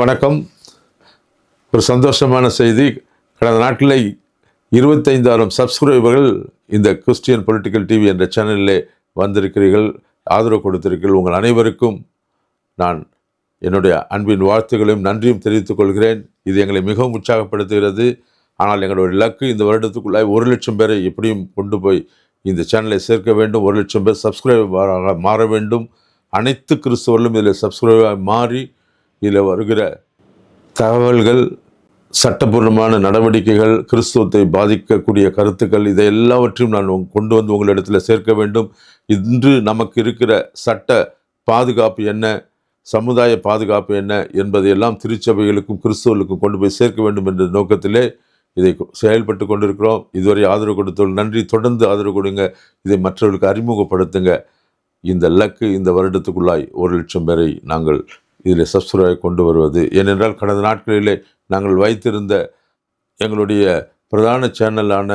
வணக்கம். ஒரு சந்தோஷமான செய்தி. கடந்த நாட்களில் இருபத்தைந்தாயிரம் சப்ஸ்கிரைபர்கள் இந்த கிறிஸ்டியன் பொலிட்டிக்கல் டிவி என்ற சேனலில் வந்திருக்கிறீர்கள். ஆதரவு கொடுத்திருக்கிறீர்கள். உங்கள் அனைவருக்கும் நான் என்னுடைய அன்பின் வாழ்த்துக்களையும் நன்றியும் தெரிவித்துக் கொள்கிறேன். இது எங்களை மிகவும் உற்சாகப்படுத்துகிறது. ஆனால் எங்களுடைய இலக்கு இந்த வருடத்துக்குள்ளாய் ஒரு லட்சம் பேரை எப்படியும் கொண்டு போய் இந்த சேனலை சேர்க்க வேண்டும். ஒரு லட்சம் பேர் சப்ஸ்கிரைபராக மாற வேண்டும். அனைத்து கிறிஸ்தவர்களும் இதில் சப்ஸ்கிரைபராக மாறி இதில் வருகிற தகவல்கள் சட்டபூர்வமான நடவடிக்கைகள் கிறிஸ்துவத்தை பாதிக்கக்கூடிய கருத்துக்கள் இதை எல்லாவற்றையும் நான் கொண்டு வந்து உங்களிடத்தில் சேர்க்க வேண்டும். இன்று நமக்கு இருக்கிற சட்ட பாதுகாப்பு என்ன சமுதாய பாதுகாப்பு என்ன என்பதையெல்லாம் திருச்சபைகளுக்கும் கிறிஸ்துவர்களுக்கும் கொண்டு போய் சேர்க்க வேண்டும் என்ற நோக்கத்திலே இதை செயல்பட்டு கொண்டிருக்கிறோம். இதுவரை ஆதரவு கொடுத்தோம் நன்றி. தொடர்ந்து ஆதரவு கொடுங்க. இதை மற்றவர்களுக்கு அறிமுகப்படுத்துங்க. இந்த லக்கு இந்த வருடத்துக்குள்ளாய் ஒரு லட்சம் பேரை நாங்கள் இதில் சப்ஸ்கிரைப் கொண்டு வருவது. ஏனென்றால் கடந்த நாட்களிலே நாங்கள் வைத்திருந்த எங்களுடைய பிரதான சேனலான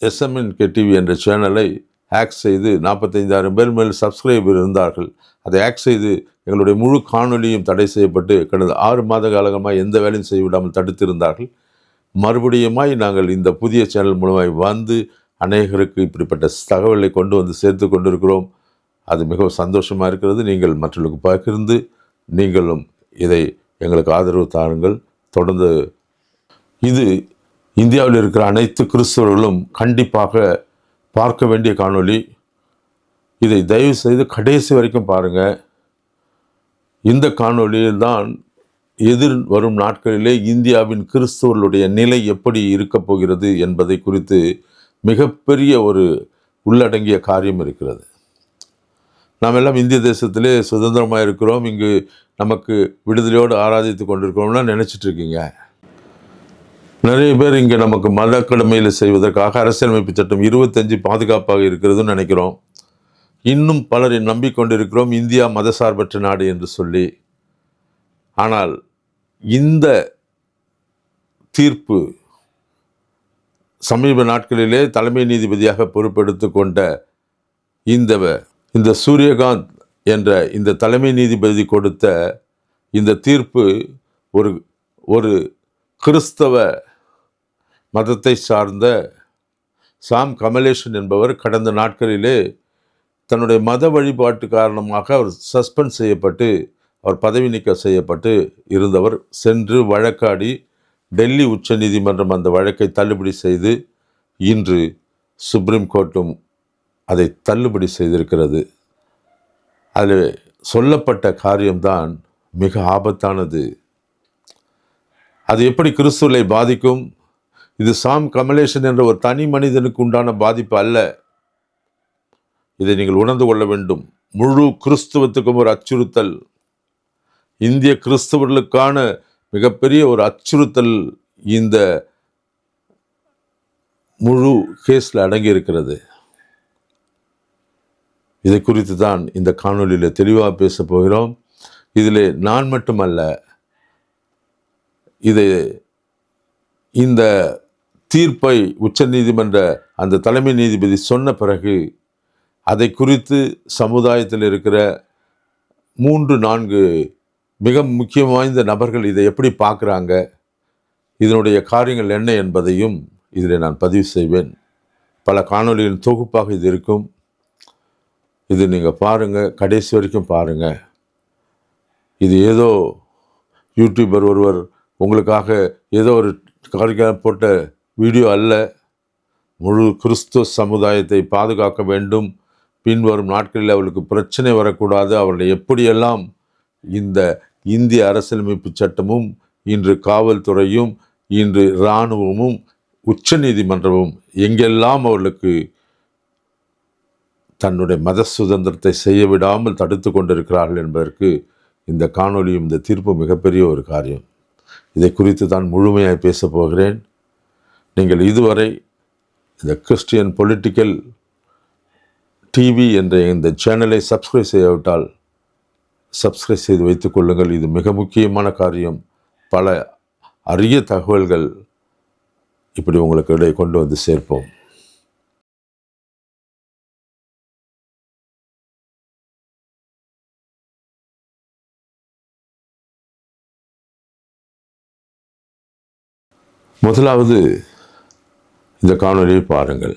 எஸ்எம்என் டிவி என்ற சேனலை ஹேக் செய்து நாற்பத்தைந்தாயிரம் பேர் மேல் சப்ஸ்கிரைபர் இருந்தார்கள். அதை ஹேக் செய்து எங்களுடைய முழு காணொளியும் தடை செய்யப்பட்டு கடந்த ஆறு மாத காலமாக எந்த வேலையும் செய்யவிடாமல் தடுத்திருந்தார்கள். மறுபடியுமாய் நாங்கள் இந்த புதிய சேனல் மூலமாய் வந்து அநேகருக்கு இப்படிப்பட்ட தகவலை கொண்டு வந்து சேர்த்து கொண்டிருக்கிறோம். அது மிகவும் சந்தோஷமாக இருக்கிறது. நீங்கள் மற்றவர்களுக்கு பகிர்ந்து நீங்களும் இதை எங்களுக்கு ஆதரவு தாருங்கள். தொடர்ந்து இது இந்தியாவில் இருக்கிற அனைத்து கிறிஸ்தவர்களும் கண்டிப்பாக பார்க்க வேண்டிய காணொளி. இதை தயவு செய்து கடைசி வரைக்கும் பாருங்கள் இந்த காணொளியில் தான் எதிர் வரும் நாட்களிலே இந்தியாவின் கிறிஸ்தவர்களுடைய நிலை எப்படி இருக்கப் போகிறது என்பதை குறித்து மிகப்பெரிய ஒரு உள்ளடங்கிய காரியம் இருக்கிறது. நாம் எல்லாம் இந்திய தேசத்திலே சுதந்திரமாக இருக்கிறோம். இங்கு நமக்கு விடுதலையோடு ஆராதித்து கொண்டிருக்கிறோம்னா நினச்சிட்டு இருக்கீங்க நிறைய பேர் இங்கே நமக்கு மத கடமையில் செய்வதற்காக அரசியலமைப்பு சட்டம் இருபத்தஞ்சு பாதுகாப்பாக இருக்கிறதுன்னு நினைக்கிறோம். இன்னும் பலரை நம்பிக்கொண்டிருக்கிறோம். இந்தியா மதசார்பற்ற நாடு என்று சொல்லி. ஆனால் இந்த தீர்ப்பு சமீப நாட்களிலே தலைமை நீதிபதியாக பொறுப்பெடுத்து கொண்ட இந்த இந்த சூரியகாந்த் என்ற இந்த தலைமை நீதிபதி கொடுத்த இந்த தீர்ப்பு ஒரு ஒரு கிறிஸ்தவ மதத்தை சார்ந்த சாம் கமலேஷன் என்பவர் கடந்த நாட்களிலே தன்னுடைய மத வழிபாட்டு காரணமாக அவர் சஸ்பெண்ட் செய்யப்பட்டு அவர் பதவி நீக்கம் செய்யப்பட்டு இருந்தவர் சென்று வழக்காடி டெல்லி உச்சநீதிமன்றம் அந்த வழக்கை தள்ளுபடி செய்து இன்று சுப்ரீம் கோர்ட்டும் அதை தள்ளுபடி செய்திருக்கிறது. அதில் சொல்லப்பட்ட காரியம்தான் மிக ஆபத்தானது. அது எப்படி கிறிஸ்துவை பாதிக்கும்? இது சாம் கமலேஷன் என்ற ஒரு தனி மனிதனுக்கு உண்டான பாதிப்பு அல்ல. இதை நீங்கள் உணர்ந்து கொள்ள வேண்டும். முழு கிறிஸ்துவத்துக்கும் ஒரு அச்சுறுத்தல். இந்திய கிறிஸ்தவர்களுக்கான மிகப்பெரிய ஒரு அச்சுறுத்தல் இந்த முழு கேஸில் அடங்கி இருக்கிறது இதை குறித்து தான் இந்த காணொளியில் தெளிவாக பேச போகிறோம். இதில் நான் மட்டுமல்ல இது இந்த தீர்ப்பை உச்சநீதிமன்ற அந்த தலைமை நீதிபதி சொன்ன பிறகு அதை குறித்து சமுதாயத்தில் இருக்கிற மூன்று நான்கு மிக முக்கியம் வாய்ந்த நபர்கள் இதை எப்படி பார்க்குறாங்க இதனுடைய காரியங்கள் என்ன என்பதையும் இதில் நான் பதிவு செய்வேன். பல காணொளிகளின் தொகுப்பாக இது இருக்கும். இது நீங்கள் பாருங்கள் கடைசி வரைக்கும் பாருங்கள் இது ஏதோ யூடியூபர் ஒருவர் உங்களுக்காக ஏதோ ஒரு காரிக்கான போட்ட வீடியோ அல்ல. முழு கிறிஸ்துவ சமுதாயத்தை பாதுகாக்க வேண்டும். பின்வரும் நாட்களில் அவளுக்கு பிரச்சனை வரக்கூடாது. அவர்களை எப்படியெல்லாம் இந்த இந்திய அரசியலமைப்பு சட்டமும் இன்று காவல்துறையும் இன்று இராணுவமும் உச்சநீதிமன்றமும் எங்கெல்லாம் அவர்களுக்கு தன்னுடைய மத சுதந்திரத்தை செய்ய விடாமல் தடுத்து கொண்டிருக்கிறார்கள் என்பதற்கு இந்த காணொளியும் இந்த தீர்ப்பு மிகப்பெரிய ஒரு காரியம். இதை குறித்து தான் முழுமையாக பேசப் போகிறேன். நீங்கள் இதுவரை இந்த கிறிஸ்டியன் பொலிட்டிக்கல் டிவி என்ற இந்த சேனலை சப்ஸ்கிரைப் செய்யாவிட்டால் சப்ஸ்கிரைப் செய்து வைத்துக் கொள்ளுங்கள். இது மிக முக்கியமான காரியம். பல அரிய தகவல்கள் இப்படி உங்களுக்கு இடையே கொண்டு வந்து சேர்ப்போம். முதலாவது இந்த காணொலியை பாருங்கள்.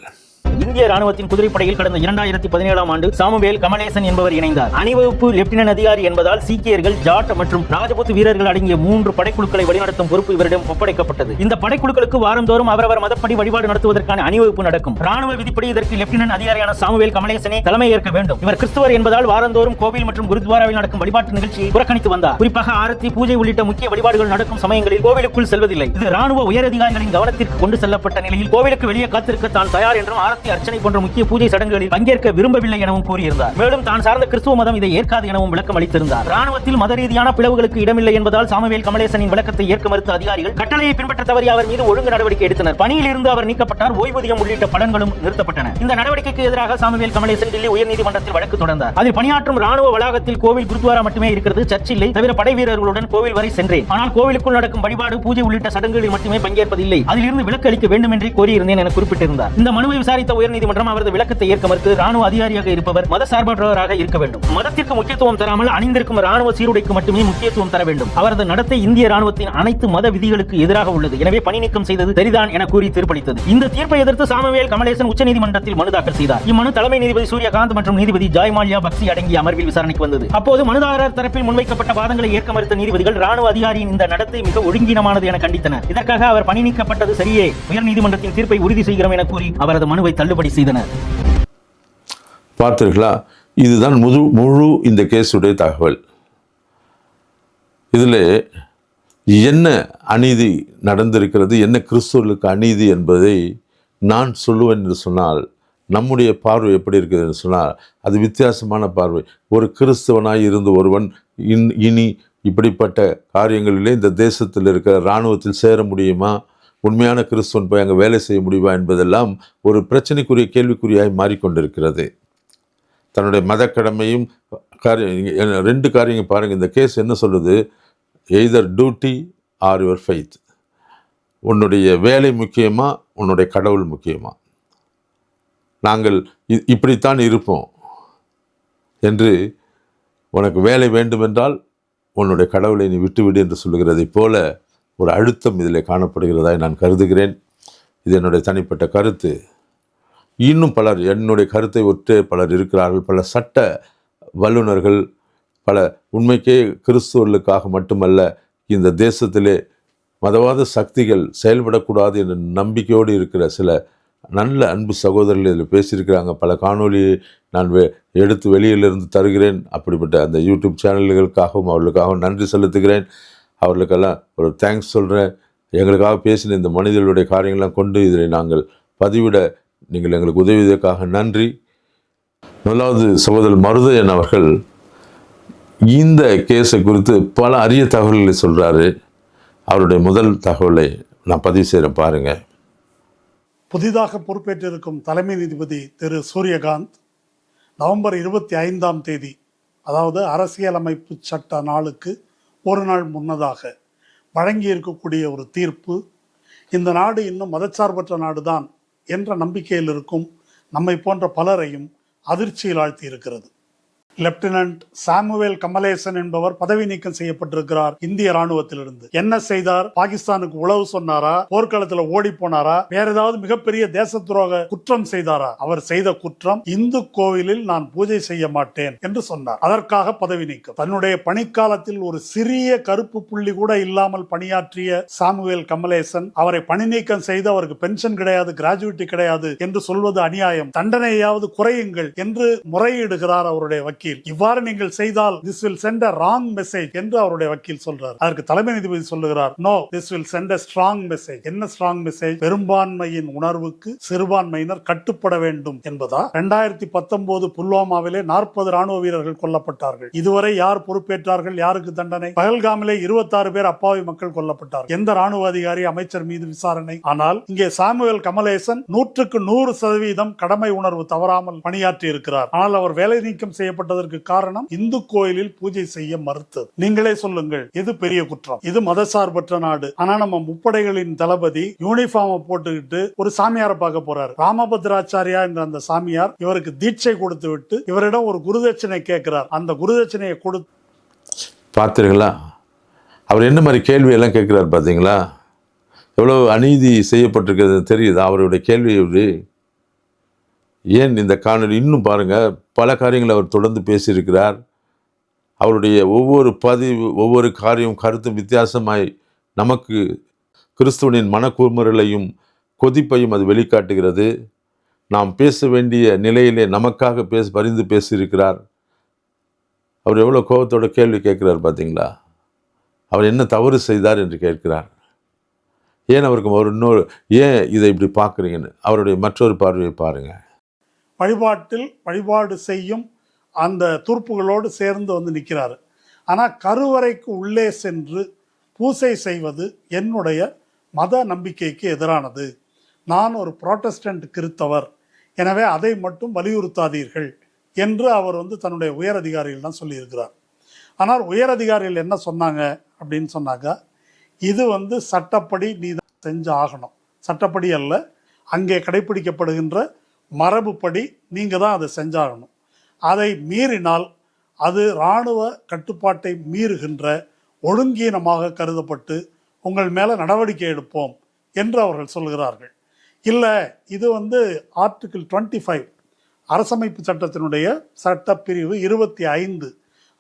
இந்திய ராணுவத்தின் குதிரைப்படையில் கடந்த இரண்டாயிரத்தி பதினேழாம் ஆண்டு சாமுவேல் கமலேசன் என்பவர் இணைந்தார். அணிவகுப்பு லெப்டினன்ட் அதிகாரி என்பதால் சீக்கியர்கள் ஜாட் மற்றும் ராஜபுத் வீரர்கள் அடங்கிய மூன்று படைக்குழுக்களை வழிநடத்தும் பொறுப்பு இவரிடம் ஒப்படைக்கப்பட்டது. இந்த படைக்குழுக்களுக்கு வாரந்தோறும் அவரவர் மதப்படி வழிபாடு நடத்துவதற்கான அணிவகுப்பு நடக்கும். ராணுவ விதிப்படி இதற்கு லெப்டினன்ட் அதிகாரியான சாமுவேல் கமலேசனே தலைமை ஏற்க வேண்டும். இவர் கிறிஸ்துவர் என்பதால் வாரந்தோறும் கோவில் மற்றும் குருத்வாராவில் நடக்கும் வழிபாட்டு நிகழ்ச்சியை புறக்கணித்து வந்தார். குறிப்பாக ஆரத்தி பூஜை உள்ளிட்ட முக்கிய வழிபாடுகள் நடக்கும் சமயங்களில் கோவிலுக்குள் செல்வதில்லை. இது ராணுவ உயரதிகாரிகளின் கவனத்திற்கு கொண்டு செல்லப்பட்ட நிலையில் கோவிலுக்கு வெளியே காத்திருக்க தான் தயார் என்றும் ஆரத்தி அர்ச்சனை போன்ற முக்கிய பூஜை சடங்குகளில் பங்கேற்க விரும்பவில்லை எனவும் கூறியிருந்தார். மேலும் தான் சார்ந்த கிறிஸ்துவ மதம் இதை ஏற்காது எனவும் விளக்கம் அளித்திருந்தார். ராணுவத்தில் மத ரீதியான பிளவுகளுக்கு இடமில்லை என்பதால் சாமுவேல் கமலேசனின் விளக்கத்தை ஏற்க மறுத்த அதிகாரிகள் கட்டளையை பின்பற்ற தவறி அவர் மீது ஒழுங்கு நடவடிக்கை எடுத்தனர். பணியில் இருந்து அவர் நீக்கப்பட்டார். ஓய்வூதியம் உள்ளிட்ட பலன்களும் நிறுத்தப்பட்டன. இந்த நடவடிக்கைக்கு எதிராக சாமுவேல் கமலேசன் டெல்லி உயர்நீதிமன்றத்தில் வழக்கு தொடர்ந்தார். அதில் பணியாற்றும் ராணுவ வளாகத்தில் கோவில் குருத்வாரா மட்டுமே இருக்கிறது. சர்ச் இல்லை. தவிர படை வீரர்களுடன் கோவில் வரை சென்றேன். ஆனால் கோவிலுக்குள் நடக்கும் வழிபாடு பூஜை உள்ளிட்ட சடங்குகளில் மட்டுமே பங்கேற்பதில்லை. அதிலிருந்து விலக்கு அளிக்க வேண்டும் என்று கோரியிருந்தேன் என குறிப்பிட்டிருந்தார். இந்த மனுவை விசாரித்த உயர்நீதிமன்றம் அவரது விளக்கத்தை ஏற்க மறுத்து ராணுவ அதிகாரியாக இருப்பவர் மத சார்பற்றவராக இருக்க வேண்டும். மதத்திற்கு முக்கியத்துவம் தராமல் அணிந்திருக்கும் ராணுவ சீருடைக்கு மட்டுமே முக்கியத்துவம் தர வேண்டும். அவரது நடத்தை இந்திய ராணுவத்தின் அனைத்து மத விதிகளுக்கு எதிராக உள்ளது. எனவே பணி நீக்கம் செய்தது சரிதான் என கூறி தீர்ப்பளித்தது. இந்த தீர்ப்பை எதிர்த்து சாமவேல் கமலேசன் உச்சநீதிமன்றத்தில் மனு தாக்கல் செய்தார். இம்மனு தலைமை நீதிபதி சூரியகாந்த் மற்றும் நீதிபதி ஜாய்மால்யா பக்சி அடங்கிய அமர்வில் விசாரணைக்கு வந்தது. அப்போது மனுதாரர் தரப்பில் முன்வைக்கப்பட்ட வாதங்களை ஏற்க மறுத்த நீதிபதிகள் ராணுவ அதிகாரியின் இந்த நடத்தை மிக ஒழுங்கீனமானது என கண்டித்தனர். இதற்காக அவர் பணி நீக்கப்பட்டது சரியே. உயர்நீதிமன்றத்தின் தீர்ப்பை உறுதி செய்கிறோம் என கூறி அவரது மனுவை தள்ளுபடி செய்தனர் பார்த்தீர்களா? இதுதான் முழு முழு இந்த கேஸுடைய தகவல். இதில் என்ன அநீதி நடந்திருக்கிறது என்ன கிறிஸ்துவர்களுக்கு அநீதி என்பதை நான் சொல்லுவேன் என்று சொன்னால் நம்முடைய பார்வை எப்படி இருக்குது என்று சொன்னால் அது வித்தியாசமான பார்வை. ஒரு கிறிஸ்தவனாய் இருந்து ஒருவன் இன் இனி இப்படிப்பட்ட காரியங்களிலே இந்த தேசத்தில் இருக்கிற இராணுவத்தில் சேர முடியுமா? உண்மையான கிறிஸ்துவன் போய் அங்கே வேலை செய்ய முடியுமா என்பதெல்லாம் ஒரு பிரச்சனைக்குரிய கேள்விக்குறியாய் மாறிக்கொண்டிருக்கிறது. தன்னுடைய மதக்கடமையும் காரியம் ரெண்டு காரியங்கள் பாருங்கள் இந்த கேஸ் என்ன சொல்லுது? Either duty or your faith உன்னுடைய வேலை முக்கியமாக உன்னுடைய கடவுள் முக்கியமா? நாங்கள் இப்படித்தான் இருப்போம். என்று உனக்கு வேலை வேண்டுமென்றால் உன்னுடைய கடவுளை நீ விட்டுவிடு என்று சொல்லுகிறதைப் போல ஒரு அழுத்தம் இதில் காணப்படுகிறதாய் நான் கருதுகிறேன். இது என்னுடைய தனிப்பட்ட கருத்து. இன்னும் பலர் என்னுடைய கருத்தை ஒற்றே பலர் இருக்கிறார்கள். பல சட்ட வல்லுநர்கள் பல உண்மைக்கே கிறிஸ்துவர்களுக்காக மட்டுமல்ல இந்த தேசத்திலே மதவாத சக்திகள் செயல்படக்கூடாது என்ற நம்பிக்கையோடு இருக்கிற சில நல்ல அன்பு சகோதரர்கள் இதில் பேசியிருக்கிறாங்க. பல காணொளியை நான் வெ எடுத்து வெளியிலிருந்து தருகிறேன். அப்படிப்பட்ட அந்த யூடியூப் சேனல்களுக்காகவும் அவர்களுக்காகவும் நன்றி செலுத்துகிறேன். அவர்களுக்கெல்லாம் ஒரு தேங்க்ஸ் சொல்கிறேன் எங்களுக்காக பேசின இந்த மனிதர்களுடைய காரியங்கள்லாம் கொண்டு இதில் நாங்கள் பதிவிட நீங்கள் எங்களுக்கு உதவியதற்காக நன்றி. முதலாவது சகோதரர் மருதையன் அவர்கள் இந்த கேஸை குறித்து பல அரிய தகவல்களை சொல்கிறாரு அவருடைய முதல் தகவலை நான் பதிவு செய்கிறேன் பாருங்கள் புதிதாக பொறுப்பேற்றிருக்கும் தலைமை நீதிபதி திரு சூரியகாந்த் நவம்பர் இருபத்தி ஐந்தாம் தேதி அதாவது அரசியலமைப்பு சட்ட நாளுக்கு ஒரு நாள் முன்னதாக வழங்கியிருக்கக்கூடிய ஒரு தீர்ப்பு இந்த நாடு இன்னும் மதச்சார்பற்ற நாடுதான் என்ற நம்பிக்கையில் இருக்கும் நம்மை போன்ற பலரையும் அதிர்ச்சியில் ஆழ்த்தி இருக்கிறது. லெப்டினன்ட் சாமுவேல் கமலேசன் என்பவர் பதவி நீக்கம் செய்யப்பட்டிருக்கிறார் இந்திய ராணுவத்திலிருந்து. என்ன செய்தார்? பாகிஸ்தானுக்கு உளவு சொன்னாரா? போர்க்களத்துல ஓடி போனாரா? வேற ஏதாவது மிகப்பெரிய தேச துரோக குற்றம் செய்தாரா? அவர் செய்த குற்றம் இந்து கோவிலில் நான் பூஜை செய்ய மாட்டேன் என்று சொன்னார். அதற்காக பதவி நீக்கம். தன்னுடைய பணிக்காலத்தில் ஒரு சிறிய கருப்பு புள்ளி கூட இல்லாமல் பணியாற்றிய சாமுவேல் கமலேசன் அவரை பணி நீக்கம் செய்து அவருக்கு பென்ஷன் கிடையாது கிராஜுவிட்டி கிடையாது என்று சொல்வது அநியாயம். தண்டனையாவது குறையுங்கள் என்று முறையிடுகிறார் அவருடைய வக்கீல். இவ்வாறு நீங்கள் செய்தால் this will send a wrong message என்று அவருடைய வக்கீல் சொல்றார். அதற்கு தலைமை நீதிபதி சொல்லுகிறார் no this will send a strong message என்ன ஸ்ட்ராங் மெசேஜ் பெரும்பான்மையின் உணர்வுக்கு சிறுபான்மையினர் கட்டுப்பட வேண்டும் என்பதா? ரெண்டாயிரத்தி பத்தொன்பது புல்வாமாவிலே நாற்பது ராணுவ வீரர்கள் கொல்லப்பட்டார்கள். இதுவரை யார் பொறுப்பேற்றார்கள்? யாருக்கு தண்டனை? பகல்காமிலே இருபத்தாறு பேர் அப்பாவி மக்கள் கொல்லப்பட்டார் எந்த ராணுவ அதிகாரி அமைச்சர் மீது விசாரணை? ஆனால் இங்கே சாமுவேல் கமலேசன் நூற்றுக்கு நூறு சதவீதம் கடமை உணர்வு தவறாமல் பணியாற்றி இருக்கிறார் ஆனால் அவர் வேலை நீக்கம் செய்யப்பட்டது செய்யப்பட்டதற்கு காரணம் இந்து கோயிலில் பூஜை செய்ய மறுத்தது. நீங்களே சொல்லுங்கள் எது பெரிய குற்றம்? இது மதசார்பற்ற நாடு. ஆனா நம்ம முப்படைகளின் தளபதி யூனிஃபார்ம் போட்டுக்கிட்டு ஒரு சாமியாரை பார்க்க போறாரு. ராமபத்ராச்சாரியா என்ற அந்த சாமியார் இவருக்கு தீட்சை கொடுத்து விட்டு இவரிடம் ஒரு குருதட்சணை கேட்கிறார். அந்த குருதட்சணையை கொடுத்து பார்த்தீர்களா? அவர் என்ன மாதிரி கேள்வி எல்லாம் கேட்குறாரு பார்த்தீங்களா? எவ்வளோ அநீதி செய்யப்பட்டிருக்கிறது தெரியுது? அவருடைய கேள்வி எப்படி? ஏன் இந்த காணொலி இன்னும் பாருங்கள் பல காரியங்களை அவர் தொடர்ந்து பேசியிருக்கிறார். அவருடைய ஒவ்வொரு பதிவு ஒவ்வொரு காரியம் கருத்தும் வித்தியாசமாய் நமக்கு கிறிஸ்துவனின் மனக்கூர்முறைகளையும் கொதிப்பையும் அது வெளிக்காட்டுகிறது. நாம் பேச வேண்டிய நிலையிலே நமக்காக பேச பரிந்து பேசியிருக்கிறார். அவர் எவ்வளோ கோபத்தோட கேள்வி கேட்குறார் பார்த்தீங்களா? அவர் என்ன தவறு செய்தார் என்று கேட்கிறார். ஏன் அவருக்கு ஒரு இன்னொரு ஏன் இதை இப்படி பார்க்குறீங்கன்னு? அவருடைய மற்றொரு பார்வையை பாருங்கள் வழிபாட்டில் வழிபாடு செய்யும் அந்த துருப்புகளோடு சேர்ந்து வந்து நிற்கிறார். ஆனால் கருவறைக்கு உள்ளே சென்று பூசை செய்வது என்னுடைய மத நம்பிக்கைக்கு எதிரானது. நான் ஒரு புரோட்டஸ்டன்ட் கிறித்தவர். எனவே அதை மட்டும் வலியுறுத்தாதீர்கள் என்று அவர் வந்து தன்னுடைய உயர் அதிகாரிகள்லாம் சொல்லியிருக்கிறார். ஆனால் உயர் அதிகாரிகள் என்ன சொன்னாங்க அப்படின்னு சொன்னாக்கா இது வந்து சட்டப்படி நீ தான் செஞ்சு ஆகணும் சட்டப்படி அல்ல அங்கே கடைபிடிக்கப்படுகின்ற மரபுப்படி நீங்கள் தான் அதை செஞ்சாகணும். அதை மீறினால் அது இராணுவ கட்டுப்பாட்டை மீறுகின்ற ஒழுங்கீனமாக கருதப்பட்டு உங்கள் மேலே நடவடிக்கை எடுப்போம் என்று அவர்கள் சொல்கிறார்கள். இல்லை இது வந்து ஆர்டிகிள் டுவெண்ட்டி ஃபைவ் அரசமைப்பு சட்டத்தினுடைய சட்டப்பிரிவு இருபத்தி ஐந்து.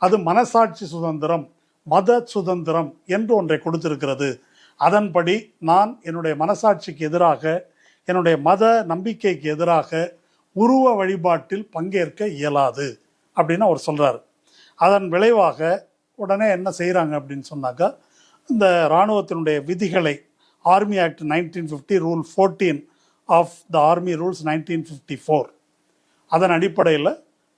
அது மனசாட்சி சுதந்திரம் மத சுதந்திரம் என்று ஒன்றை கொடுத்திருக்கிறது. அதன்படி நான் என்னுடைய மனசாட்சிக்கு எதிராக என்னுடைய மத நம்பிக்கைக்கு எதிராக உருவ வழிபாட்டில் பங்கேற்க இயலாது அப்படின்னு அவர் சொல்கிறார் அதன் விளைவாக உடனே என்ன செய்கிறாங்க அப்படின்னு சொன்னாக்கா இந்த இராணுவத்தினுடைய விதிகளை army act nineteen fifty rule fourteen of the army rules nineteen fifty four அதன் அடிப்படையில்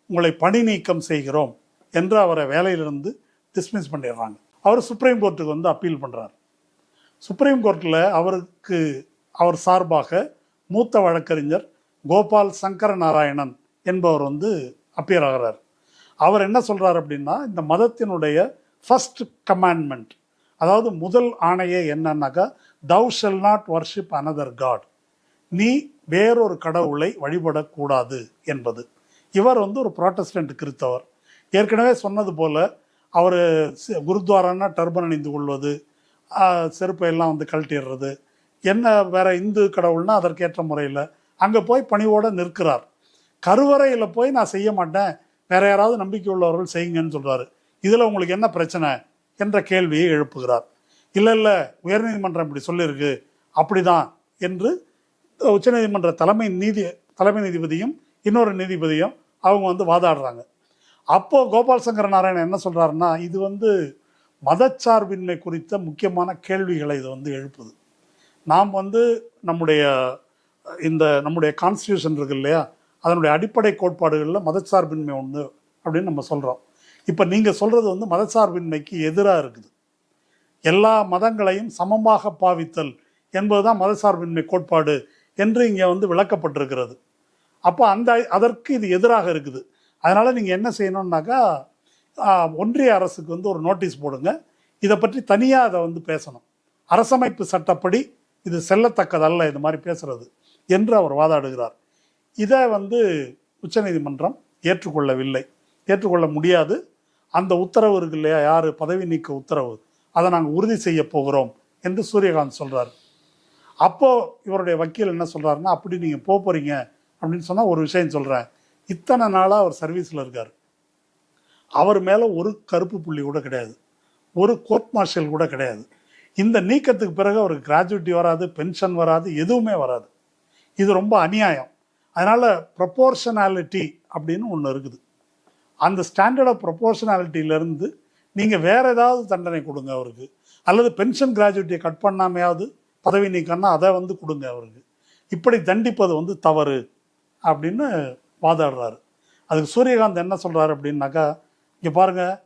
உங்களை பணி நீக்கம் செய்கிறோம் என்று அவரை வேலையிலிருந்து டிஸ்மிஸ் பண்ணிடுறாங்க. அவர் சுப்ரீம் கோர்ட்டுக்கு வந்து அப்பீல் பண்ணுறார் சுப்ரீம் கோர்ட்டில் அவருக்கு அவர் சார்பாக மூத்த வழக்கறிஞர் கோபால் சங்கர நாராயணன் என்பவர் வந்து அப்பியர் ஆகிறார். அவர் என்ன சொல்கிறார் அப்படின்னா இந்த மதத்தினுடைய ஃபஸ்ட் கமாண்ட்மெண்ட் அதாவது முதல் ஆணையே என்னன்னாக்கா thou shalt not worship another god நீ வேறொரு கடவுளை வழிபடக்கூடாது என்பது. இவர் வந்து ஒரு புராட்டஸ்டன்ட் கிறித்தவர். ஏற்கனவே சொன்னது போல் அவர் குருத்வாரான்னா டர்பன் அணிந்து கொள்வது செருப்பை எல்லாம் வந்து கழட்டிடுறது என்ன வேற இந்து கடவுள்னா அதற்கேற்ற முறையில். அங்கே போய் பணிவோடு நிற்கிறார். கருவறையில் போய் நான் செய்ய மாட்டேன். வேற யாராவது நம்பிக்கை உள்ளவர்கள் செய்யுங்கன்னு சொல்கிறாரு இதில் உங்களுக்கு என்ன பிரச்சனை? என்ற கேள்வியை எழுப்புகிறார். இல்லை இல்லை உயர்நீதிமன்றம் இப்படி சொல்லியிருக்கு அப்படிதான் என்று உச்சநீதிமன்ற தலைமை நீதி தலைமை நீதிபதியும் இன்னொரு நீதிபதியும் அவங்க வந்து வாதாடுறாங்க. அப்போது கோபால் சங்கர நாராயணன் என்ன சொல்கிறாருன்னா இது வந்து மதச்சார்பின்மை குறித்த முக்கியமான கேள்விகளை இது வந்து எழுப்புது. நாம் வந்து நம்முடைய இந்த நம்முடைய கான்ஸ்டியூஷன் இருக்கு இல்லையா? அதனுடைய அடிப்படை கோட்பாடுகளில் மதச்சார்பின்மை ஒன்று அப்படின்னு நம்ம சொல்கிறோம் இப்போ நீங்கள் சொல்கிறது வந்து மதச்சார்பின்மைக்கு எதிராக இருக்குது. எல்லா மதங்களையும் சமமாக பாவித்தல் என்பது தான் மதச்சார்பின்மை கோட்பாடு என்று இங்கே வந்து விளக்கப்பட்டிருக்கிறது. அப்போ அந்த அதற்கு இது எதிராக இருக்குது. அதனால் நீங்கள் என்ன செய்யணும்னாக்கா ஒன்றிய அரசுக்கு வந்து ஒரு நோட்டீஸ் போடுங்க. இதை பற்றி தனியாக அதை வந்து பேசணும். அரசமைப்பு சட்டப்படி இது செல்லத்தக்கதல்ல இது மாதிரி பேசுறது என்று அவர் வாதாடுகிறார். இதை வந்து உச்சநீதிமன்றம் ஏற்றுக்கொள்ளவில்லை. ஏற்றுக்கொள்ள முடியாது. அந்த உத்தரவு இருக்கு இல்லையா? யார்? பதவி நீக்க உத்தரவு. அதை நாங்கள் உறுதி செய்ய போகிறோம் என்று சூரியகாந்த் சொல்கிறார் அப்போது இவருடைய வக்கீல் என்ன சொல்கிறாருன்னா அப்படி நீங்கள் போக போகிறீங்க அப்படின்னு சொன்னால் ஒரு விஷயம் சொல்கிறேன் இத்தனை நாளாக அவர் சர்வீஸில் இருக்கார். அவர் மேலே ஒரு கருப்பு புள்ளி கூட கிடையாது. ஒரு கோர்ட் மார்ஷல் கூட கிடையாது. இந்த நீக்கத்துக்கு பிறகு அவருக்கு கிராஜுவிட்டி வராது பென்ஷன் வராது எதுவுமே வராது. இது ரொம்ப அநியாயம். அதனால் ப்ரொப்போர்ஷனாலிட்டி அப்படின்னு ஒன்று இருக்குது. அந்த ஸ்டாண்டர்ட் ஆஃப் ப்ரொப்போர்ஷனாலிட்டியிலேருந்து நீங்கள் வேற ஏதாவது தண்டனை கொடுங்க அவருக்கு. அல்லது பென்ஷன் கிராஜுவிட்டியை கட் பண்ணாமையாவது பதவி நீக்கம்னா அதை வந்து கொடுங்க அவருக்கு. இப்படி தண்டிப்பது வந்து தவறு அப்படின்னு வாதாடுறாரு. அதுக்கு சூரியகாந்த் என்ன சொல்கிறாரு அப்படின்னாக்கா இங்கே பாருங்க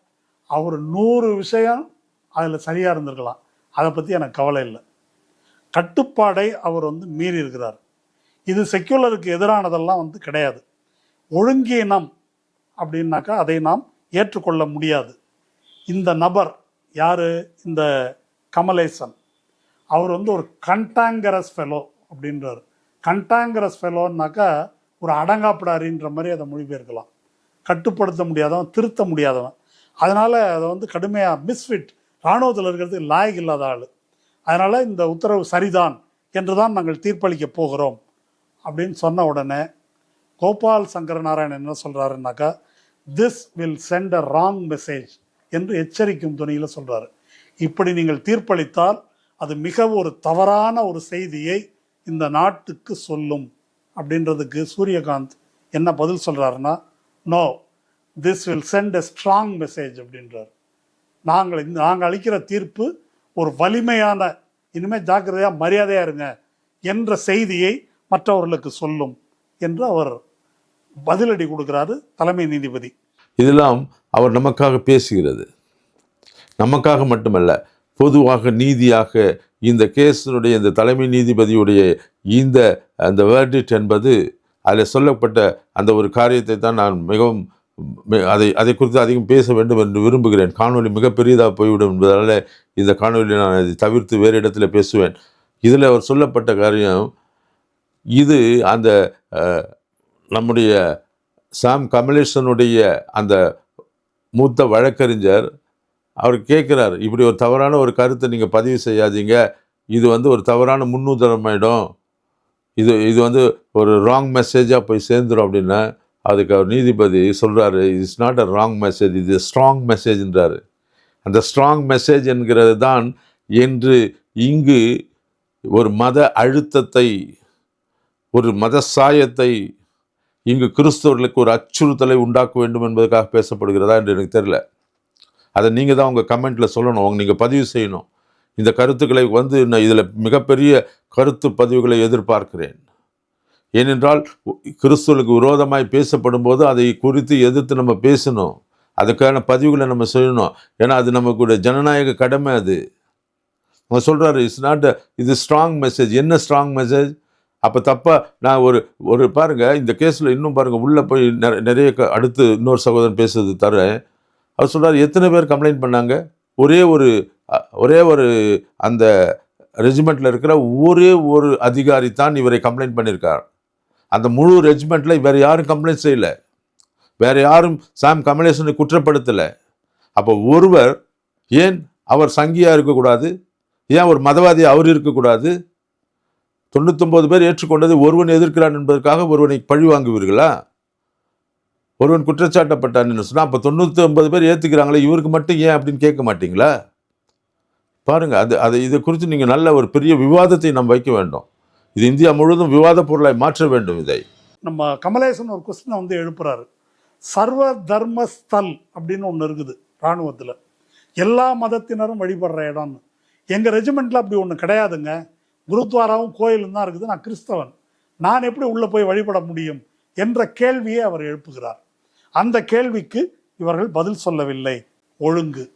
அவர் நூறு விஷயம் அதில் சரியாக இருந்திருக்கலாம். அதை பற்றி எனக்கு கவலை இல்லை. கட்டுப்பாடை அவர் வந்து மீறி இருக்கிறார். இது செக்யூலருக்கு எதிரானதெல்லாம் வந்து கிடையாது. ஒழுங்கீனம் அப்படின்னாக்கா அதை நாம் ஏற்றுக்கொள்ள முடியாது. இந்த நபர் யார்? இந்த கமலேசன். அவர் வந்து ஒரு கண்டாங்கரஸ் ஃபெலோ அப்படின்றார். கண்டாங்கரஸ் ஃபெலோன்னாக்கா ஒரு அடங்காப்பிடாரின்ற மாதிரி அதை மொழிபெயர்க்கலாம். கட்டுப்படுத்த முடியாதவன் திருத்த முடியாதவன். அதனால் அதை வந்து கடுமையாக மிஸ்ஃபிட் இராணுவத்தில் இருக்கிறது லாயக் இல்லாத ஆள். அதனால் இந்த உத்தரவு சரிதான் என்று தான் நாங்கள் தீர்ப்பளிக்க போகிறோம் அப்படின்னு சொன்ன உடனே கோபால் சங்கர நாராயணன் என்ன சொல்கிறாருன்னாக்கா this will send a wrong message என்று எச்சரிக்கும் துணியில் சொல்கிறாரு இப்படி நீங்கள் தீர்ப்பளித்தால் அது மிக ஒரு தவறான ஒரு செய்தியை இந்த நாட்டுக்கு சொல்லும் அப்படின்றதுக்கு சூரியகாந்த் என்ன பதில் சொல்கிறாருன்னா no this will send a strong message அப்படின்றார். நாங்கள் இந்த நாங்கள் அளிக்கிற தீர்ப்பு ஒரு வலிமையான இனிமேல் ஜாக்கிரதையாக மரியாதையாக இருங்க என்ற செய்தியை மற்றவர்களுக்கு சொல்லும் என்று அவர் பதிலடி கொடுக்கிறாரு தலைமை நீதிபதி. இதெல்லாம் அவர் நமக்காக பேசுகிறது. நமக்காக மட்டுமல்ல பொதுவாக நீதியாக இந்த கேஸினுடைய இந்த தலைமை நீதிபதியுடைய இந்த அந்த வேர்டிட் என்பது அதில் சொல்லப்பட்ட அந்த ஒரு காரியத்தை தான் நான் மிகவும் அதை அதை குறித்து அதிகம் பேச வேண்டும் என்று விரும்புகிறேன். காணொலி மிகப்பெரியதாக போய்விடும் என்பதால் இந்த காணொலியை நான் அதை தவிர்த்து வேறு இடத்துல பேசுவேன். இதில் அவர் சொல்லப்பட்ட காரியம் இது அந்த நம்முடைய சாம் கமலேஷனுடைய அந்த மூத்த வழக்கறிஞர் அவர் கேட்குறார் இப்படி ஒரு தவறான ஒரு கருத்தை நீங்கள் பதிவு செய்யாதீங்க. இது வந்து ஒரு தவறான முன்னுதாரணமாயிடும். இது இது வந்து ஒரு ராங் மெசேஜாக போய் சேர்ந்துடும் அப்படின்னா அதுக்கு அவர் நீதிபதி சொல்கிறாரு it's not a wrong message இது ஸ்ட்ராங் மெசேஜ்ன்றாரு அந்த ஸ்ட்ராங் மெசேஜ் என்கிறது தான் என்று இங்கு ஒரு மத அழுத்தத்தை ஒரு மத சாயத்தை இங்கு கிறிஸ்தவர்களுக்கு ஒரு அச்சுறுத்தலை உண்டாக்க வேண்டும் என்பதற்காக பேசப்படுகிறதா என்று எனக்கு தெரியல. அதை நீங்கள் தான் உங்கள் கமெண்ட்டில் சொல்லணும் அவங்க நீங்கள் பதிவு செய்யணும். இந்த கருத்துக்களை வந்து நான் இதில் மிகப்பெரிய கருத்து பதிவுகளை எதிர்பார்க்கிறேன். ஏனென்றால் கிறிஸ்துவனுக்கு விரோதமாய் பேசப்படும் போது அதை குறித்து எதிர்த்து நம்ம பேசணும். அதுக்கான பதிவுகளை நம்ம செய்யணும் ஏன்னா அது நமக்குடைய ஜனநாயக கடமை அது. அவங்க சொல்கிறாரு இட்ஸ் நாட் இது ஸ்ட்ராங் மெசேஜ் என்ன ஸ்ட்ராங் மெசேஜ் அப்போ தப்பாக நான் ஒரு ஒரு பாருங்கள் இந்த கேஸில் இன்னும் பாருங்கள் உள்ளே போய் நிறைய க- அடுத்து இன்னொரு சகோதரன் பேசுறது தரேன். அவர் சொல்கிறார் எத்தனை பேர் கம்ப்ளைண்ட் பண்ணாங்க? ஒரே ஒரு ஒரே ஒரு அந்த ரெஜிமெண்ட்டில் இருக்கிற ஒரே ஒரு அதிகாரி தான் இவரை கம்ப்ளைண்ட் பண்ணியிருக்கார் அந்த முழு ரெஜிமெண்ட்டில் வேறு யாரும் கம்ப்ளைண்ட் செய்யலை. வேறு யாரும் சாம் கமலேசனை குற்றப்படுத்தலை. அப்போ ஒருவர் ஏன் அவர் சங்கியாக இருக்கக்கூடாது? ஏன் ஒரு மதவாதி அவர் இருக்கக்கூடாது? தொண்ணூத்தொம்பது பேர் ஏற்றுக்கொண்டது ஒருவன் எதிர்க்கிறான் என்பதற்காக ஒருவனை பழி வாங்குவீர்களா? ஒருவன் குற்றச்சாட்டப்பட்டான்னு சொன்னால் அப்போ தொண்ணூற்றி ஒன்பது பேர் ஏற்றுக்கிறாங்களே இவருக்கு மட்டும் ஏன் அப்படின்னு கேட்க மாட்டீங்களா? பாருங்கள் அது அது இதை குறித்து நீங்கள் நல்ல ஒரு பெரிய விவாதத்தை நாம் வைக்க வேண்டும். இது இந்தியா முழுவதும் விவாத பொருளாய் மாற்ற வேண்டும் இதை. நம்ம கமலேசன் ஒரு கொஸ்டினை வந்து எழுப்புறாரு. சர்வ தர்மஸ்தல் அப்படின்னு ஒன்று இருக்குது இராணுவத்தில். எல்லா மதத்தினரும் வழிபடுற இடம்னு. எங்கள் ரெஜிமெண்ட்டில் அப்படி ஒன்று கிடையாதுங்க. குருத்வாராவும் கோயிலும் தான் இருக்குது. நான் கிறிஸ்தவன். நான் எப்படி உள்ளே போய் வழிபட முடியும் என்ற கேள்வியை அவர் எழுப்புகிறார். அந்த கேள்விக்கு இவர்கள் பதில் சொல்லவில்லை. ஒழுங்கு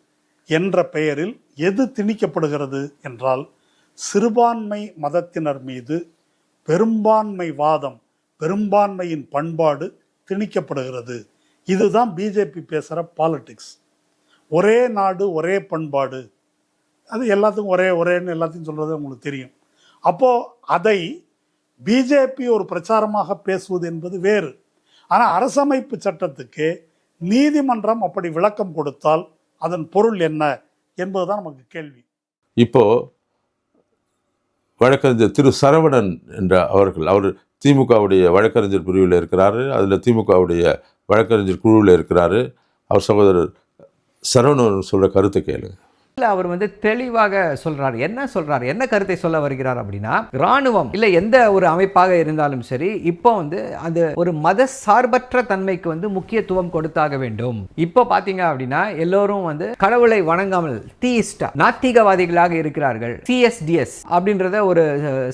என்ற பெயரில் எது திணிக்கப்படுகிறது என்றால் சிறுபான்மை மதத்தினர் மீது பெரும்பான்மை வாதம் பெரும்பான்மையின் பண்பாடு திணிக்கப்படுகிறது. இதுதான் பிஜேபி பேசுகிற பாலிட்டிக்ஸ் ஒரே நாடு ஒரே பண்பாடு. அது எல்லாத்துக்கும் ஒரே ஒரேன்னு எல்லாத்தையும் சொல்கிறது உங்களுக்கு தெரியும். அப்போது அதை பிஜேபி ஒரு பிரச்சாரமாக பேசுவது என்பது வேறு. ஆனால் அரசமைப்பு சட்டத்துக்கு நீதிமன்றம் அப்படி விளக்கம் கொடுத்தால் அதன் பொருள் என்ன என்பதுதான் நமக்கு கேள்வி. இப்போது வழக்கறிஞர் திரு சரவணன் என்ற அவர்கள் அவர் திமுகவுடைய வழக்கறிஞர் பிரிவில் இருக்கிறாரு அதில் திமுகவுடைய வழக்கறிஞர் குழுவில் இருக்கிறாரு. அவர் சகோதரர் சரவணன் சொல்கிற கருத்தை கேளுங்க. அவர் வந்து தெளிவாக சொல்றார். என்ன சொல்றார்? என்ன கருத்தை சொல்ல வருகிறார் அப்படின்னா ராணுவம் இல்ல எந்த ஒரு அமைப்பாக இருந்தாலும் சரி இப்போ வந்து அது ஒரு மத சார்பற்ற தன்மைக்கு வந்து முக்கியத்துவம் கொடுத்தாக வேண்டும். இப்போ பாத்தீங்க அப்படின்னா எல்லோரும் வந்து கடவுளை வணங்காமல் தீஸ்டா நாத்திகவாதிகளாக இருக்கிறார்கள். சிஎஸ்டிஎஸ் அப்படின்றத ஒரு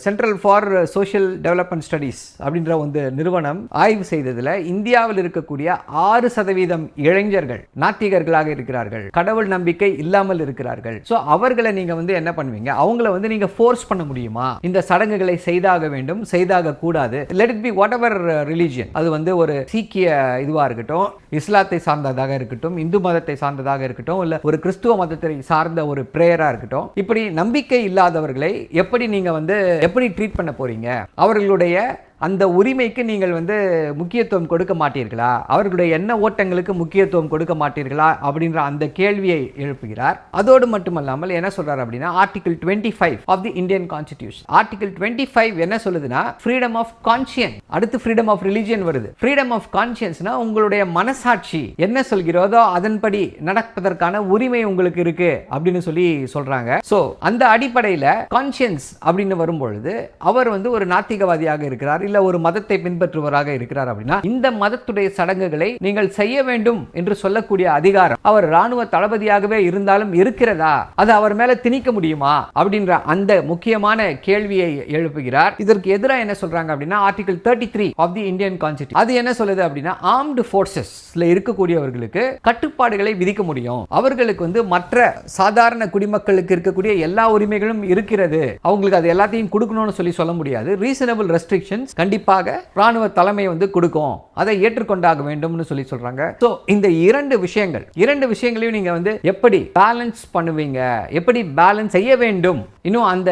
central for social development studies அப்படின்ற ஒரு நிறுவனம் ஆய்வு செய்ததுல இந்தியாவில் இருக்கக்கூடிய ஆறு சதவீதம் இளைஞர்கள் நாத்திகர்களாக இருக்கிறார்கள். கடவுள் நம்பிக்கை இல்லாமல் இருக்கிறார்கள் ஸோ அவர்களை நீங்கள் வந்து என்ன பண்ணுவீங்க? அவங்கள வந்து நீங்க ஃபோர்ஸ் பண்ண முடியுமா? இந்த சடங்குகளை செய்தாக வேண்டும் செய்தாக கூடாது. Let it be whatever religion அது வந்து ஒரு சீக்கிய இதுவாக இருக்கட்டும் இஸ்லாத்தை சார்ந்ததாக இருக்கட்டும் இந்து மதத்தை சார்ந்ததாக இருக்கட்டும் இல்லை ஒரு கிறிஸ்துவ மதத்தை சார்ந்த ஒரு ப்ரேயராக இருக்கட்டும் இப்படி நம்பிக்கை இல்லாதவர்களை எப்படி நீங்கள் வந்து எப்படி ட்ரீட் பண்ண போறீங்க? அவர்களுடைய அந்த உரிமைக்கு நீங்கள் வந்து முக்கியத்துவம் கொடுக்க மாட்டீர்களா? அவர்களுடைய எண்ண ஓட்டங்களுக்கு முக்கியத்துவம் கொடுக்க மாட்டீர்களா? அப்படின்ற அந்த கேள்வியை எழுப்புகிறார். அதோடு மட்டுமல்லாமல் என்ன சொல்றார் அப்படின்னா article twenty five of the Indian constitution article twenty five என்ன சொல்லுதுன்னா ஃப்ரீடம் ஆஃப் கான்சியன் அடுத்து ஃப்ரீடம் ஆஃப் ரிலிஜியன் வருது. ஃப்ரீடம் ஆஃப் கான்சியன்ஸ்னா உங்களுடைய மனசாட்சி. என்ன சொல்கிறதோ அதன்படி நடப்பதற்கான உரிமை உங்களுக்கு இருக்கு அப்படின்னு சொல்லி சொல்றாங்க. ஸோ அந்த அடிப்படையில் கான்சியன்ஸ் அப்படின்னு வரும்பொழுது அவர் வந்து ஒரு நாத்திகவாதியாக இருக்கிறார். இல்லை ஒரு மதத்தை பின்பற்றுவராக இருக்கிறார் அப்படின்னா இந்த மதத்துடைய சடங்குகளை நீங்கள் செய்ய வேண்டும் என்று சொல்லக்கூடிய அதிகாரம் அவர் ராணுவ தளபதியாகவே இருந்தாலும் இருக்கிறதா? அது அவர் மேல திணிக்க முடியுமா? அப்படின்ற அந்த முக்கியமான கேள்வியை எழுப்புகிறார். இதற்கு எதிராக என்ன சொல்றாங்க அப்படின்னா article thirty three of the Indian constitution அது என்ன சொல்லுது அப்படின்னா ஆர்ம்டு ஃபோர்ஸஸ்ல இருக்கக்கூடியவர்களுக்கு கட்டுப்பாடுகளை விதிக்க முடியும். அவர்களுக்கு வந்து மற்ற சாதாரண குடிமக்களுக்கு இருக்கக்கூடிய எல்லா உரிமைகளும் இருக்கிறது. அவங்களுக்கு அது எல்லாத்தையும் கொடுக்கணும்னு சொல்லி சொல்ல முடியாது. ரீசனபிள் ரெஸ்ட்ரிக்ஷன்ஸ் கண்டிப்பாக ராணுவ தலைமை வந்து கொடுக்கும். அதை ஏற்றுக்கொண்டாக வேண்டும்னு சொல்லி சொல்றாங்க. ஸோ இந்த இரண்டு விஷயங்கள் இரண்டு விஷயங்களையும் நீங்க வந்து எப்படி பேலன்ஸ் பண்ணுவீங்க? எப்படி பேலன்ஸ் செய்ய வேண்டும்? இன்னும் அந்த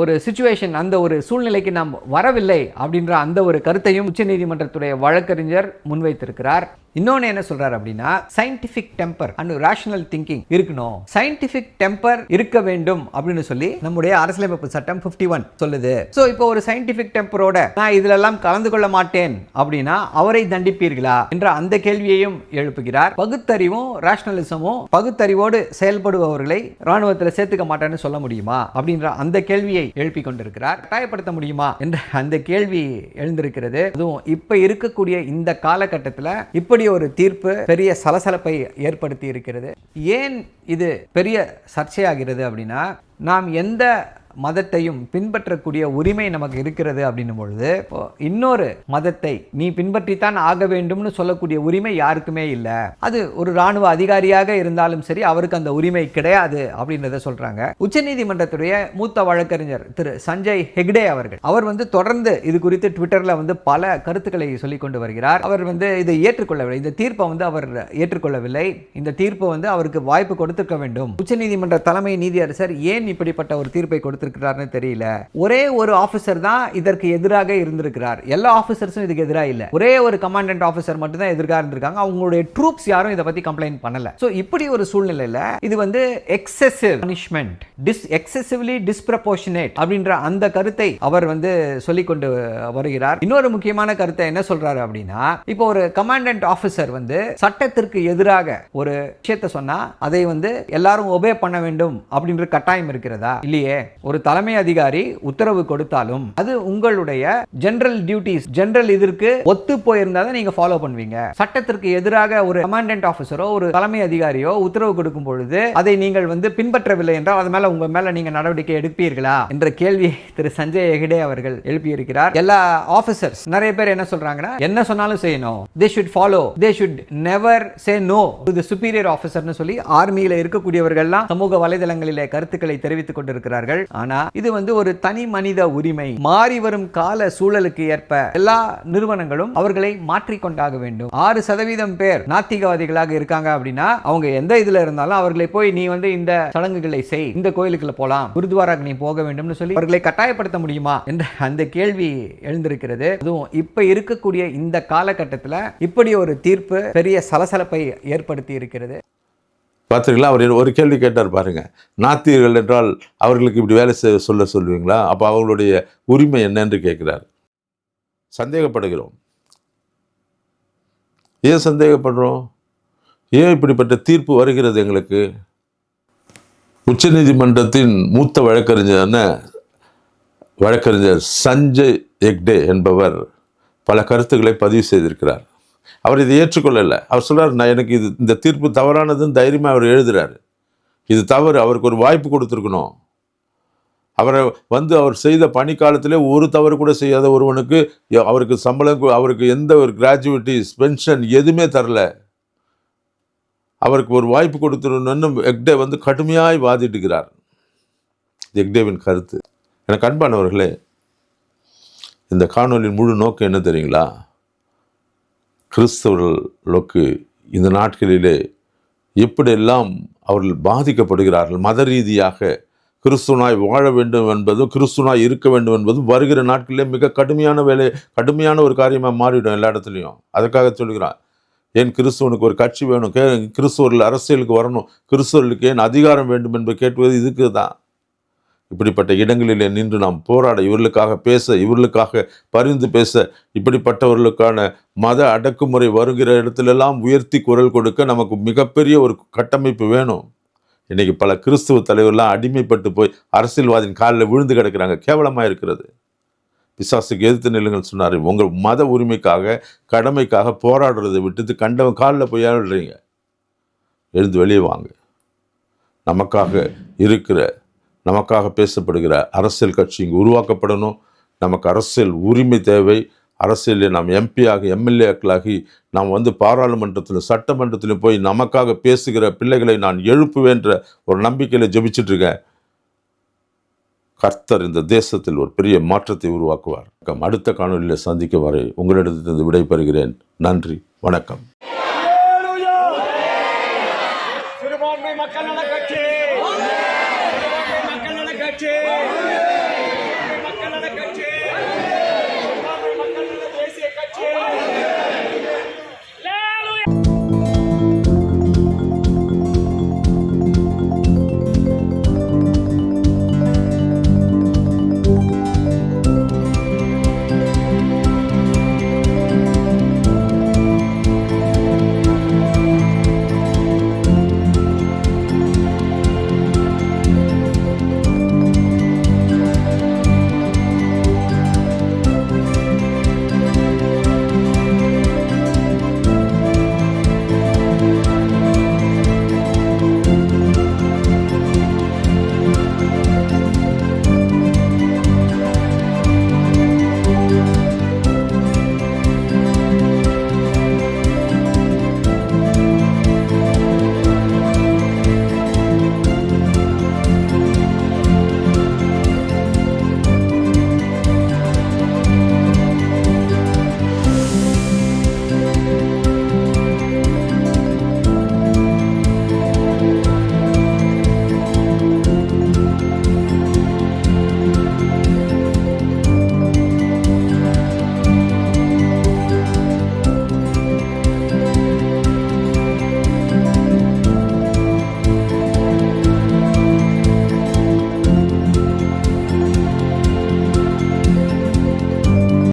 ஒரு சுச்சுவேஷன் அந்த ஒரு சூழ்நிலைக்கு நாம் வரவில்லை அப்படின்ற அந்த ஒரு கருத்தையும் உச்சநீதிமன்றத்துடைய வழக்கறிஞர் முன்வைத்திருக்கிறார். இன்னொன்று என்ன சொல்றாரு அப்படின்னா scientific temper and rational thinking இருக்கணும். சயின்டிஃபிக் டெம்பர் இருக்க வேண்டும் அப்படின்னு சொல்லி நம்முடைய அரசியலமைப்பு சட்டம் 51 ஒன் சொல்லுது. ஸோ இப்போ ஒரு சயின்டிஃபிக் டெம்பரோட நான் இதுல எல்லாம் கலந்து கொள்ள மாட்டேன் அப்படின்னா அவரை தண்டிப்பீர்களா என்ற அந்த கேள்வியையும் எழுப்புகிறார். பகுத்தறிவும் ரேஷனலிசமும் பகுத்தறிவோடு செயல்படுபவர்களை ராணுவத்தில் சேர்த்துக்க மாட்டேன்னு சொல்ல முடியுமா? அப்படின்ற அந்த கேள்வியை எழுப்பி கொண்டிருக்கிறார். கட்டாயப்படுத்த முடியுமா என்ற அந்த கேள்வி எழுந்திருக்கிறது. அதுவும் இப்ப இருக்கக்கூடிய இந்த காலகட்டத்தில் இப்படி ஒரு தீர்ப்பு பெரிய சலசலப்பை ஏற்படுத்தி இருக்கிறது. ஏன் இது பெரிய சர்ச்சையாகிறது அப்படின்னா நாம் எந்த மதத்தையும் பின்பற்றக்கூடிய உரிமை நமக்கு இருக்கிறது அப்படின்னும் பொழுது இப்போ இன்னொரு மதத்தை நீ பின்பற்றித்தான் ஆக வேண்டும்னு சொல்லக்கூடிய உரிமை யாருக்குமே இல்லை. அது ஒரு ராணுவ அதிகாரியாக இருந்தாலும் சரி அவருக்கு அந்த உரிமை கிடையாது அப்படின்றத சொல்றாங்க. உச்சநீதிமன்றத்துடைய மூத்த வழக்கறிஞர் திரு சஞ்சய் ஹெக்டே அவர்கள் அவர் வந்து தொடர்ந்து இது குறித்து ட்விட்டர்ல வந்து பல கருத்துக்களை சொல்லிக் கொண்டு வருகிறார். அவர் வந்து இதை ஏற்றுக்கொள்ளவில்லை. இந்த தீர்ப்பை வந்து அவர் ஏற்றுக்கொள்ளவில்லை. இந்த தீர்ப்பு வந்து அவருக்கு வாய்ப்பு கொடுத்திருக்க வேண்டும். உச்சநீதிமன்ற தலைமை நீதியரசர் ஏன் இப்படிப்பட்ட ஒரு தீர்ப்பை கொடுத்திருக்கிறார்னு தெரியல. ஒரே ஒரு ஆஃபீஸர் தான் இதற்கு எதிராக இருந்திருக்கிறார். எல்லா ஆஃபீஸர்ஸும் இதுக்கு எதிராக இல்லை. ஒரே ஒரு கமாண்டன்ட் ஆஃபீஸர் மட்டும் தான் எதிராக இருந்திருக்காங்க. அவங்களுடைய ட்ரூப்ஸ் யாரும் இதை பத்தி கம்ப்ளைண்ட் பண்ணல. சோ இப்படி ஒரு சூழ்நிலையில இது வந்து excessive punishment dis excessively disproportionate அப்படின்ற அந்த கருத்தை அவர் வந்து சொல்லிக் கொண்டு வருகிறார். இன்னொரு முக்கியமான கருத்தை என்ன சொல்றாரு அப்படின்னா இப்போ ஒரு கமாண்டன்ட் ஆஃபீஸர் வந்து சட்டத்திற்கு எதிராக ஒரு விஷயத்தை சொன்னா அதை வந்து எல்லாரும் ஒபே பண்ண வேண்டும் அப்படின்ற கட்டாயம் இருக்கிறதா? இல்லையே. ஒரு தலைமை அதிகாரி உத்தரவு கொடுத்தாலும் அது உங்களுடைய ஜெனரல் டியூட்டிஸ் ஜெனரல் இதற்கு ஒத்து போயிருந்தா தான் நீங்க ஃபாலோ பண்ணுவீங்க. சட்டத்திற்கு எதிராக ஒரு கமாண்டன்ட் ஆஃபீஸரோ ஒரு தலைமை அதிகாரியோ உத்தரவு கொடுக்கும் பொழுது அதை நீங்கள் வந்து பின்பற்றவில்லை என்றால் அது மேல உங்க மேல நீங்க நடவடிக்கை எடுப்பீர்களா? என்ற கேள்வி திரு சஞ்சய் ஹெகடே அவர்கள் எழுப்பியிருக்கிறார். எல்லா ஆபீசர்ஸ் நிறைய பேர் என்ன சொல்றாங்கன்னா என்ன சொன்னாலும் செய்யணும். They should follow they should never say no to the superior ஆஃபீஸர்னு சொல்லி ஆர்மியில இருக்கக்கூடியவர்கள்லாம் சமூக வலைதளங்களிலே கருத்துக்களை தெரிவித்துக் கொண்டிருக்கிறார்கள். ஆனா இது வந்து ஒரு தனி மனித உரிமை. மாறி வரும் கால சூழலுக்கு ஏற்ப எல்லா நிறுவனங்களும் அவர்களை மாற்றிக்கொண்டாக வேண்டும். ஆறு சதவீதம் பேர் நாத்திகவாதிகளாக இருக்காங்க அப்படின்னா அவங்க எந்த இதுல இருந்தாலும் அவர்களை போய் நீ வந்து இந்த சடங்குகளை செய் இந்த கோயிலுக்குள்ள போலாம் குருத்வாராக்கு நீ போக வேண்டும்னு சொல்லி அவர்களை கட்டாயப்படுத்த முடியுமா என்ற அந்த கேள்வி எழுந்திருக்கிறது. அதுவும் இப்ப இருக்கக்கூடிய இந்த காலகட்டத்தில் இப்படி ஒரு தீர்ப்பு பெரிய சலசலப்பை ஏற்படுத்தி இருக்கிறது. பார்த்தீங்களா அவர் ஒரு கேள்வி கேட்டார் பாருங்கள் நாத்திகர்கள் என்றால் அவர்களுக்கு இப்படி வேலை செய்ய சொல்ல சொல்லுவீங்களா? அப்போ அவங்களுடைய உரிமை என்னென்று கேட்குறார். சந்தேகப்படுகிறோம். ஏன் சந்தேகப்படுறோம்? ஏன் இப்படிப்பட்ட தீர்ப்பு வருகிறது எங்களுக்கு? உச்சநீதிமன்றத்தின் மூத்த வழக்கறிஞரான வழக்கறிஞர் சஞ்சய் எக்டே என்பவர் பல கருத்துக்களை பதிவு செய்திருக்கிறார். அவர் இதை ஏற்றுக்கொள்ளலை. அவர் சொல்கிறார் நான் எனக்கு இது இந்த தீர்ப்பு தவறானதுன்னு தைரியமாக அவர் எழுதுகிறார் இது தவறு அவருக்கு ஒரு வாய்ப்பு கொடுத்துருக்கணும். அவரை வந்து அவர் செய்த பணிக்காலத்திலே ஒரு தவறு கூட செய்யாத ஒருவனுக்கு அவருக்கு சம்பளம் அவருக்கு எந்த ஒரு கிராஜுவிட்டி பென்ஷன் எதுவுமே தரல. அவருக்கு ஒரு வாய்ப்பு கொடுத்துருன்னு எக்டே வந்து கடுமையாய் வாதிட்டுகிறார். எக்டேவின் கருத்து. எனக்கு அன்பானவர்களே இந்த காணொலியின் முழு நோக்கம் என்ன தெரியுங்களா? கிறிஸ்தவர்களுக்கு இந்த நாட்களிலே எப்படியெல்லாம் அவர்கள் பாதிக்கப்படுகிறார்கள் மத ரீதியாக கிறிஸ்துவனாய் வாழ வேண்டும் என்பதும் கிறிஸ்துவனாய் இருக்க வேண்டும் என்பதும் வருகிற நாட்களிலே மிக கடுமையான வேலை கடுமையான ஒரு காரியமாக மாறிடும் எல்லா இடத்துலையும். அதுக்காக சொல்கிறான் ஏன் கிறிஸ்துவனுக்கு ஒரு கட்சி வேணும்? கே கிறிஸ்துவர்கள் அரசியலுக்கு வரணும். கிறிஸ்துவர்களுக்கு ஏன் அதிகாரம் வேண்டும்? என்று கேட்பது இதுக்கு தான். இப்படிப்பட்ட இடங்களிலே நின்று நாம் போராட இவர்களுக்காக பேச இவர்களுக்காக பரிந்து பேச இப்படிப்பட்டவர்களுக்கான மத அடக்குமுறை வருகிற இடத்திலெல்லாம் உயர்த்தி குரல் கொடுக்க நமக்கு மிகப்பெரிய ஒரு கட்டமைப்பு வேணும். இன்றைக்கி பல கிறிஸ்துவ தலைவர்லாம் அடிமைப்பட்டு போய் அரசியல்வாதியின் காலில் விழுந்து கிடக்கிறாங்க. கேவலமாக இருக்கிறது. பிசாசுக்கு எதிர்த்து நிலுங்கள் சொன்னார். உங்கள் மத உரிமைக்காக கடமைக்காக போராடுறதை விட்டுட்டு கண்டவன் காலில் போய் ஏழுறீங்க எழுந்து வெளியே வாங்க. நமக்காக இருக்கிற நமக்காக பேசப்படுகிற அரசியல் கட்சி இங்கே உருவாக்கப்படணும். நமக்கு அரசியல் உரிமை தேவை. அரசியலில் நாம் எம்பியாக எம்எல்ஏக்களாகி நாம் வந்து பாராளுமன்றத்தில் சட்டமன்றத்திலும் போய் நமக்காக பேசுகிற பிள்ளைகளை நான் எழுப்புவேன்ற ஒரு நம்பிக்கையில் ஜெபிச்சிட்டு இருக்கேன். கர்த்தர் இந்த தேசத்தில் ஒரு பெரிய மாற்றத்தை உருவாக்குவார். அடுத்த காணொலியில் சந்திக்கும் வரை உங்களிடத்திலிருந்து விடைபெறுகிறேன். நன்றி. வணக்கம்.